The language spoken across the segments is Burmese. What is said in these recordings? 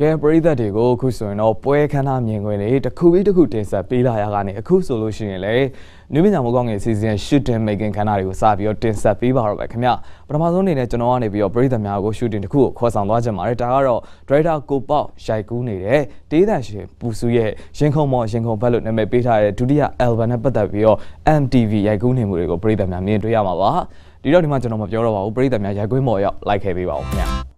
ကဲပရိသတ်တွေကိုအခုဆိုရင်တော့ပွဲခန်းသားမြင်ကွင်းတွေတစ်ခုပြီးတစ်ခုတင်ဆက်ပေးလာရကနေအခုဆိုလို့ရှိရင်လေနုပညာမိုးကောင်းငယ်စီစဉ် shooting making ခန်းသားတွေကိုစပြီးတော့တင်ဆက်ပေးပါတော့ပဲခင်ဗျပထမဆုံးအနေနဲ့ကျွန်တော်ကနေပြီးတော့ပရိသတ်များကို shooting တစ်ခုကိုခေါ်ဆောင်သွားကြမှာလေဒါကတော့ director ကိုပေါက်ရိုက်ကူးနေတဲ့တေးသန့်ရှင်ပူစုရဲ့ရင်ခုန်မော်ရင်ခုန်ဘက်လို့နာမည်ပေးထားတဲ့ဒုတိယ album နဲ့ပတ်သက်ပြီးတော့ MTV ရိုက်ကူးနေမှုတွေကိုပရိသတ်များမြင်တွေ့ရမှာပါဒီတော့ဒီမှာကျွန်တော်မပြောတော့ပါဘူးပရိသတ်များရိုက်ကွင်းမော်ရောက်လိုက်ခဲ့ပေးပါဦးခင်ဗျ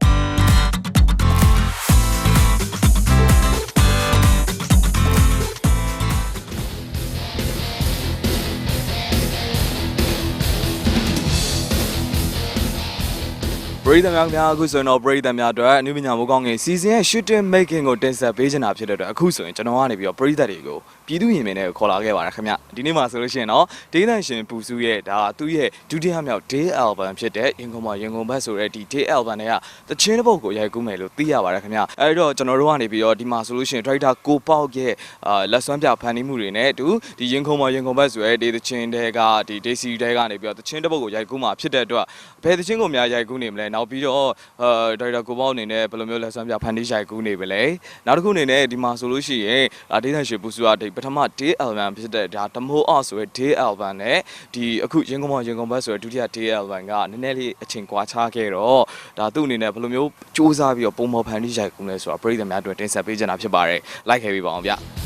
ရိသတ်များခင်ဗျာအခုဆိုရင်တော့ပရိသတ်များအတွက်အနုပညာမိုးကောင်းငင်စီစဉ်ရဲ့ shooting making ကိုတင်ဆက်ပေးချင်တာဖြစ်တဲ့အတွက်အခုဆိုရင်ကျွန်တော်ကနေပြီးတော့ပရိသတ်တွေကိုပြည်သူရင်မင်းနဲ့ခေါ်လာခဲ့ပါတယ်ခင်ဗျဒီနေ့မှာဆိုလို့ရှိရင်တော့ဒေးသန်ရှင်ပူစုရဲ့ဒါကသူ့ရဲ့ဒုတိယမြောက် day album ဖြစ်တဲ့ရင်ကုန်မရင်ကုန်ဘတ်ဆိုတဲ့ဒီ day album တွေကတချင်းတစ်ပုတ်ကိုရိုက်ကူးမယ်လို့သိရပါတယ်ခင်ဗျအဲဒီတော့ကျွန်တော်တို့ကနေပြီးတော့ဒီမှာဆိုလို့ရှိရင် director ကိုပေါက်ရဲ့အာလက်စွမ်းပြဖန်တီးမှုတွေနဲ့တူဒီရင်ကုန်မရင်ကုန်ဘတ်ဆိုတဲ့ဒီတချင်းတွေကဒီ day series တွေကနေပြီးတော့တချင်းတစ်ပုတ်ကိုရိုက်ကူးမှာဖြစ်တဲ့အတွက်ဘယ်တချင်းကိုများရိုက်ကူးနေမလဲနောက်ပြီးတော့အာဒါရိုက်တာကိုပေါက်အနေနဲ့ဘယ်လိုမျိုးလက်စွမ်းပြဖန်တီးရိုက်ကူးနေပါလဲနောက်တစ်ခုအနေနဲ့ဒီမှာဆိုလို့ရှိရင်အာဒေးသန်ရှင်ပူစုကဒီပထမ day album ဖြစ်တဲ့ဒါတမိုးအော့ဆိုတဲ့ day album နဲ့ဒီအခုရင်ကုန်မရင်ကုန်ဘတ်ဆိုတဲ့ဒုတိယ day album ကနည်းနည်းလေးအချိန်ကွာခြားခဲ့တော့ဒါသူ့အနေနဲ့ဘယ်လိုမျိုးစူးစမ်းပြီးတော့ပုံမော်ဖန်တီးရိုက်ကူးလဲဆိုတော့ပရိသတ်များအတွက်တင်ဆက်ပေးချင်တာဖြစ်ပါတယ်လိုက်ခဲ့ပေးပါအောင်ဗျ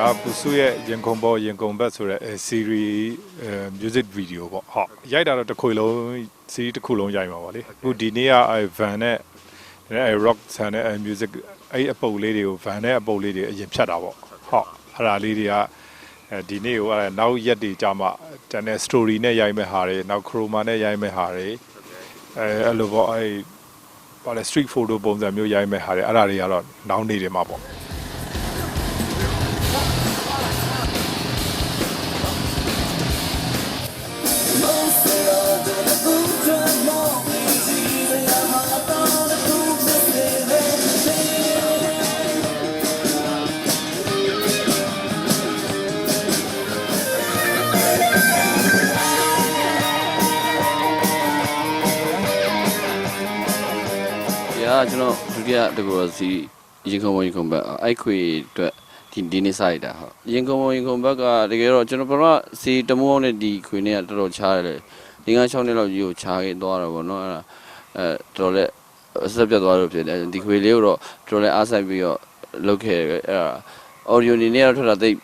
ဒါပူစုရဲ့ရင်ခုန်ပေါ်ရင်ခုန်ဘက်ဆိုတဲ့အဲ series အဲ music video ပေါ့ဟုတ်ရိုက်တာတော့တစ်ခွေလုံး series တစ်ခုလုံးရိုက်မှာပါလေအခုဒီနေ့ကအဲ van နဲ့အဲ rock ဆန်နဲ့အဲ music အဲ့အပုတ်လေးတွေကို van နဲ့အပုတ်လေးတွေအရင်ဖြတ်တာပေါ့ဟုတ်အဲ့ဒါလေးတွေကအဲဒီနေ့ကိုအဲနောက်ရက်တွေကြာမှတန်တဲ့ story နဲ့ရိုက်မဲ့ဟာတွေနောက် chroma နဲ့ရိုက်မဲ့ဟာတွေအဲအဲ့လိုပေါ့အဲပါလေ street photo ပုံစံမျိုးရိုက်မဲ့ဟာတွေအဲ့ဒါတွေကတော့နောက်နေတယ်မှာပေါ့ ကကျွန်တော်ဒုတိယတကူစီရင်ခုံပေါ်ရင်ခုံဘက်အဲ့ခွေအတွက်ဒီဒီနေ့စားရတာဟုတ်ရင်ခုံပေါ်ရင်ခုံဘက်ကတကယ်တော့ကျွန်တော်ပထမစီတမိုးအောင်နဲ့ဒီခွေနဲ့ကတော်တော်ချားတယ်လေဒီက6နှစ်လောက်ကြီးကိုချားခဲ့သွားတော့ဗောနော်အဲ့ဒါအဲတော်တော်လေးအဆက်ပြတ်သွားလို့ဖြစ်တယ်ဒီခွေလေးကိုတော့တော်တော်လေးအားဆိုင်ပြီးတော့လုပ်ခဲ့တယ်အဲ့ဒါ audio နေနဲ့တော့ထွက်တာသိပ်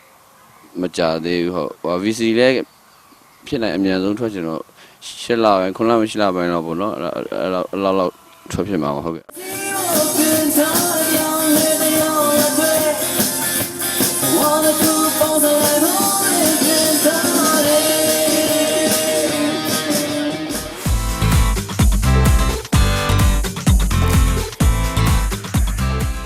မကြသေးဘူးဟုတ်ဟို VC လည်းဖြစ်နိုင်အမြန်ဆုံးထွက်ချင်တော့၈လပိုင်း9လပိုင်း10လပိုင်းတော့ဗောနော်အဲ့ဒါအဲ့လောက်အဲ့လောက်လောက် ထွက်ဖြစ်မှာပါဟုတ်ကဲ့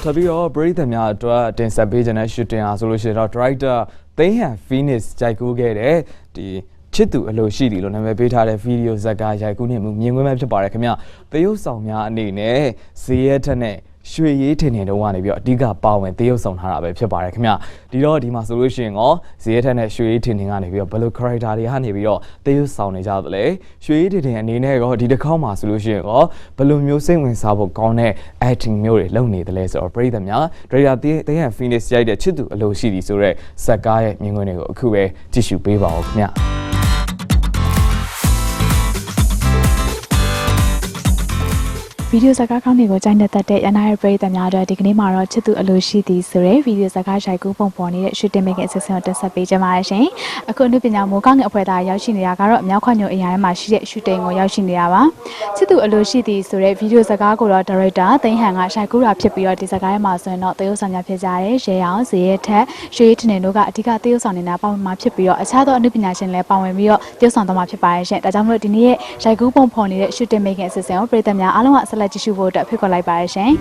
ထပ်ပြီးတော့ပရိသတ်များအတွက်တင်ဆက်ပေးခြင်းတဲ့ shooting အားဆိုလို့ရှိရင်တော့ director သိန်းဟန် Phoenix ကြိုက်ကူးခဲ့တဲ့ဒီ ချစ်သူအလိုရှိတယ်လို့နာမည်ပေးထားတဲ့ဗီဒီယိုဇာတ်ကားရိုက်ကူးနေမှုမြင်ကွင်းပဲဖြစ်ပါတယ်ခင်ဗျသရုပ်ဆောင်များအနေနဲ့ဇေယျထက်နဲ့ရွှေရေးထင်ထင်တုံးကနေပြီးတော့အဓိကပါဝင်သရုပ်ဆောင်ထားတာပဲဖြစ်ပါတယ်ခင်ဗျဒီတော့ဒီမှာဆိုလို့ရှိရင်ရောဇေယျထက်နဲ့ရွှေရေးထင်ထင်ကနေပြီးတော့ဘယ်လို character တွေကနေပြီးတော့သရုပ်ဆောင်နေကြသလဲရွှေရေးထင်ထင်အနေနဲ့ရောဒီတစ်ခေါက်မှာဆိုလို့ရှိရင်ရောဘယ်လိုမျိုးစိတ်ဝင်စားဖို့ကောင်းတဲ့ acting မျိုးတွေလုပ်နေသလဲဆိုတော့ပြည်သက်များ director သိန်းဟန် Phoenix ရိုက်တဲ့ချစ်သူအလိုရှိသည်ဆိုတော့ဇက်ကားရဲ့မြင်ကွင်းတွေကိုအခုပဲကြည့်ရှုပေးပါဦးခင်ဗျ ဗီဒီယိုဇာတ်ကားကောင်းတွေကိုကြိုက်နေတတ်တဲ့ရနာရဲ့ပရိသတ်များအတွက်ဒီကနေ့မှာတော့ချစ်သူအလိုရှိသည်ဆိုတဲ့ဗီဒီယိုဇာတ်ကားရိုက်ကူးပုံပေါ်နေတဲ့ shooting making အစီအစဉ်ကိုတင်ဆက်ပေးကြပါရရှင်။အခုအနုပညာမိုးကောင်းငယ်အဖွဲ့သားရောက်ရှိနေတာကတော့အမြောက်ခွညိုအရာထဲမှာရှိတဲ့ shooting ကိုရောက်ရှိနေတာပါ။ချစ်သူအလိုရှိသည်ဆိုတဲ့ဗီဒီယိုဇာတ်ကားကိုတော့ director သိန်းဟန်ကရိုက်ကူးတာဖြစ်ပြီးတော့ဒီဇာတ်ကားထဲမှာဆိုရင်တော့သရုပ်ဆောင်များဖြစ်ကြတဲ့ရေအောင်ဇေယျထက်ရွှေထင်းတို့ကအဓိကသရုပ်ဆောင်နေတာပါဝင်မှာဖြစ်ပြီးတော့အခြားသောအနုပညာရှင်လည်းပါဝင်ပြီးတော့သရုပ်ဆောင်တော့မှာဖြစ်ပါရဲ့ရှင်။ဒါကြောင့်မလို့ဒီနေ့ရဲ့ရိုက်ကူးပုံဖော်နေတဲ့ shooting making အစီအစဉ်ကိုပရိသတ်များအားလုံးကဆက်လက်ကြည့်ရှုဖို့အတွက်ဖိတ်ခေါ်လိုက်ပါရရှင်။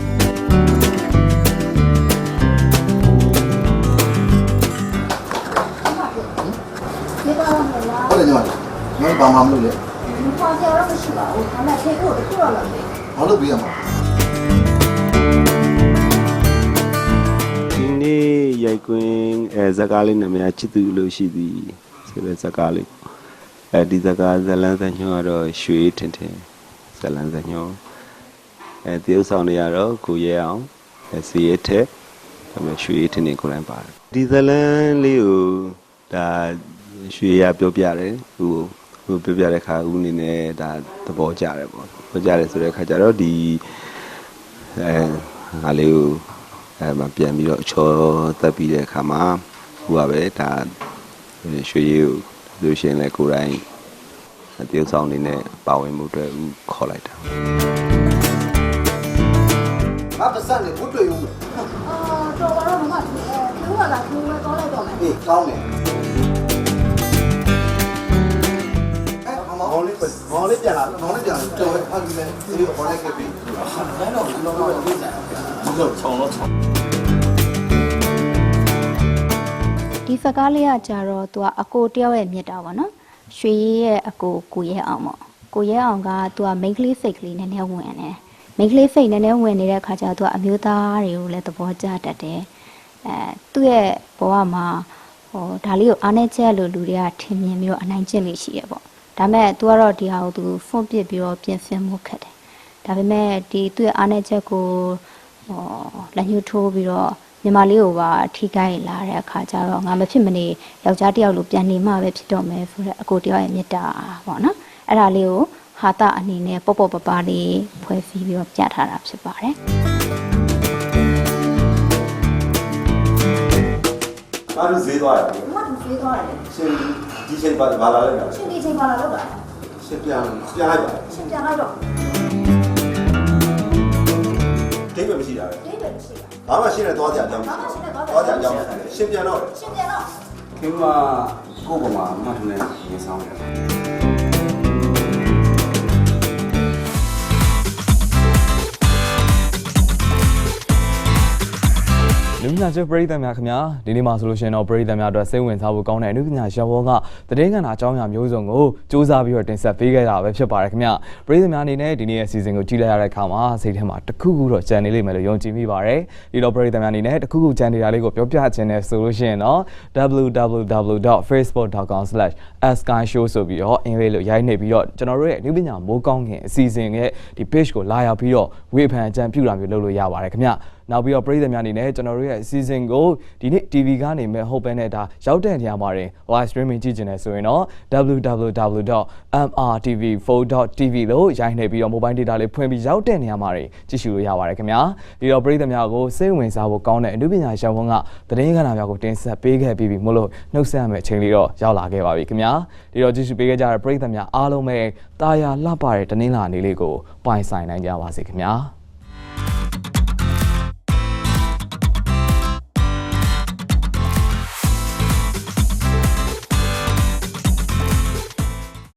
ဟုတ်တယ်ညီမငါဘာမှမလုပ်လေဘာကြောက်ရမရှိပါဘူး။ဒါနဲ့ခေကိုတခုတော့လည်းဘာလို့ပြီးရမှာဒီနေ့ရိုက်ကွင်းအဲဇာတ်ကားလေးနာမည်ကချစ်သူလို့ရှိသည်ဆိုတဲ့ဇာတ်ကားလေးအဲဒီဇာတ်ကားဇလန်းစညောကတော့ရွှေထင်ထင်ဇလန်းစညော အဲတရုပ်ဆောင်တွေကတော့ကိုရဲအောင်အဲစီရဲထက်ဒါပေမဲ့ရွှေထင်ထင်ကိုယ်တိုင်ပါတယ်ဒီဇလန်းလေးကိုဒါရွှေရပြောပြတယ်ဟိုဟိုပြောပြတဲ့ခါဦးအနေနဲ့ဒါသဘောကျတယ်ပေါ့သဘောကျတယ်ဆိုတဲ့ခါကျတော့ဒီအဲငါလေးကိုအဲမပြန်ပြီးတော့အချောတက်ပြီးတဲ့အခါမှာဟိုပါပဲဒါရွှေရည်ကိုလို့ရှိရင်လည်းကိုယ်တိုင်တရုပ်ဆောင်နေနဲ့ပါဝင်မှုအတွက်ဦးခေါ်လိုက်တာ ငါပတ်စံနေဘုတွေ့ရုံးအာတော်ပါတော့မမအဲခေကလာခေဝဲတော့လိုက်တော့မယ်အေးကောင်းတယ်အဲမောင်လေးမောင်လေးပြန်လာမောင်လေးပြန်လာတော်ပဲအားကြီးလဲဒီကိုခေါ်လိုက်ခဲ့ပြီအဲ့တော့ကျွန်တော်တို့ပြေးကြတယ်ဆောင်းတော့ဆောင်းဒီစကားလေးကကြတော့သူကအကိုတယောက်ရဲ့မြစ်တာပေါ့နော်ရွှေရည်ရဲ့အကိုကိုရဲအောင်ပေါ့ကိုရဲအောင်ကသူကမိန်းကလေးစိတ်ကလေးနည်းနည်းဝင်တယ် မိန်းကလေးစိတ်နည်းနည်းဝင်နေတဲ့အခါကျတော့သူကအမျိုးသားတွေကိုလည်းသဘောကျတတ်တယ်အဲသူ့ရဲ့ဘဝမှာဟိုဒါလေးကိုအားနေချက်လို့လူတွေကထင်မြင်ပြီးတော့အနိုင်ကျင့်လေးရှိရပေါ့ဒါပေမဲ့ तू ကတော့ဒီဟာကို तू ဖွင့်ပစ်ပြီးတော့ပြင်ဆင်မှုခက်တယ်ဒါပေမဲ့ဒီသူ့ရဲ့အားနေချက်ကိုဟောလက်ညှိုးထိုးပြီးတော့ညီမလေးကိုပါထိခိုက်လာတဲ့အခါကျတော့ငါမဖြစ်မနေယောက်ျားတစ်ယောက်လိုပြန်နေမှပဲဖြစ်တော့မယ်ဆိုတော့အကိုတယောက်ရဲ့မေတ္တာပေါ့နော်အဲ့ဒါလေးကို ဟာတာအနေနဲ့ပေါ့ပေါ့ပပလေးဖွဲ့စည်းပြီးတော့ပြထားတာဖြစ်ပါတယ်အားလုံးဈေးသွားတယ်မမသူဖေးသွားတယ်ရှင်ဒီချိန်ပါဘာလာလဲဗျာရှင်ဒီချိန်ပါလာတော့တာရှင်ပြန်ကြားလိုက်ပါရှင်ပြန်လိုက်တော့ဒိတ်ပဲမရှိတာပဲဒိတ်ပဲရှိတာဘာမှရှင်းနေသွားကြအကြောင်းဘာမှရှင်းနေသွားကြသွားကြအကြောင်းရှင်ပြန်တော့ရှင်ပြန်တော့ခင်ဗျာကိုယ့်ဘဝမှာမှတ်ထနဲ့ရင်ဆောင်တယ် လူပညာကျွပရိသတ်များခင်ဗျာဒီနေ့မှာဆိုလို့ရှိရင်တော့ပရိသတ်များအတွက်စိတ်ဝင်စားဖို့ကောင်းတဲ့အနုပညာရပ်ဘောကတည်င်းကနာအကြောင်းအရာမျိုးစုံကိုစူးစမ်းပြီးတော့တင်ဆက်ပေးခဲ့တာပဲဖြစ်ပါတယ်ခင်ဗျာပရိသတ်များအနေနဲ့ဒီနေ့ရဲ့စီစဉ်ကိုကြည့်လိုက်ရတဲ့အခါမှာစိတ်ထဲမှာတစ်ခုခုတော့ကြံနေလိမ့်မယ်လို့ယုံကြည်မိပါတယ်ဒီတော့ပရိသတ်များအနေနဲ့တစ်ခုခုကြံနေတာလေးကိုပြောပြခြင်းနဲ့ဆိုလို့ရှိရင်တော့ www.facebook.com/skyshow ဆိုပြီးတော့အင်္ဂလိပ်လိုရိုက်နေပြီးတော့ကျွန်တော်တို့ရဲ့အနုပညာမိုးကောင်းခင်အစီအစဉ်ရဲ့ဒီ page ကိုလာရောက်ပြီးတော့ဝေဖန်အကြံပြုတာမျိုးလုပ်လို့ရပါတယ်ခင်ဗျာ နောက်ပြီးတော့ပရိသတ်များအနေနဲ့ကျွန်တော်တို့ရဲ့အစီအစဉ်ကိုဒီနေ့ TV ကနေမဲ့ဟုတ်ပဲနဲ့ဒါရောက်တဲ့နေရာမှာတင် live streaming ကြည့်ကျင်တယ်ဆိုရင်တော့ www.mrtv4.tv လို့ရိုက်နေပြီးတော့ mobile data လေးဖွင့်ပြီးရောက်တဲ့နေရာမှာတင်ကြည့်ရှုလို့ရပါတယ်ခင်ဗျာဒီတော့ပရိသတ်များကိုစိတ်ဝင်စားဖို့ကောင်းတဲ့အနုပညာရပ်ဝန်းကသတင်းကဏ္ဍများကိုတင်ဆက်ပေးခဲ့ပြီးပြီမို့လို့နှုတ်ဆက်ရမယ့်အချိန်လေးတော့ရောက်လာခဲ့ပါပြီခင်ဗျာဒီတော့ကြည့်ရှုပေးခဲ့ကြတဲ့ပရိသတ်များအားလုံးပဲတာယာလှပတဲ့တနင်္လာနေ့လေးကိုပိုင်ဆိုင်နိုင်ကြပါစေခင်ဗျာ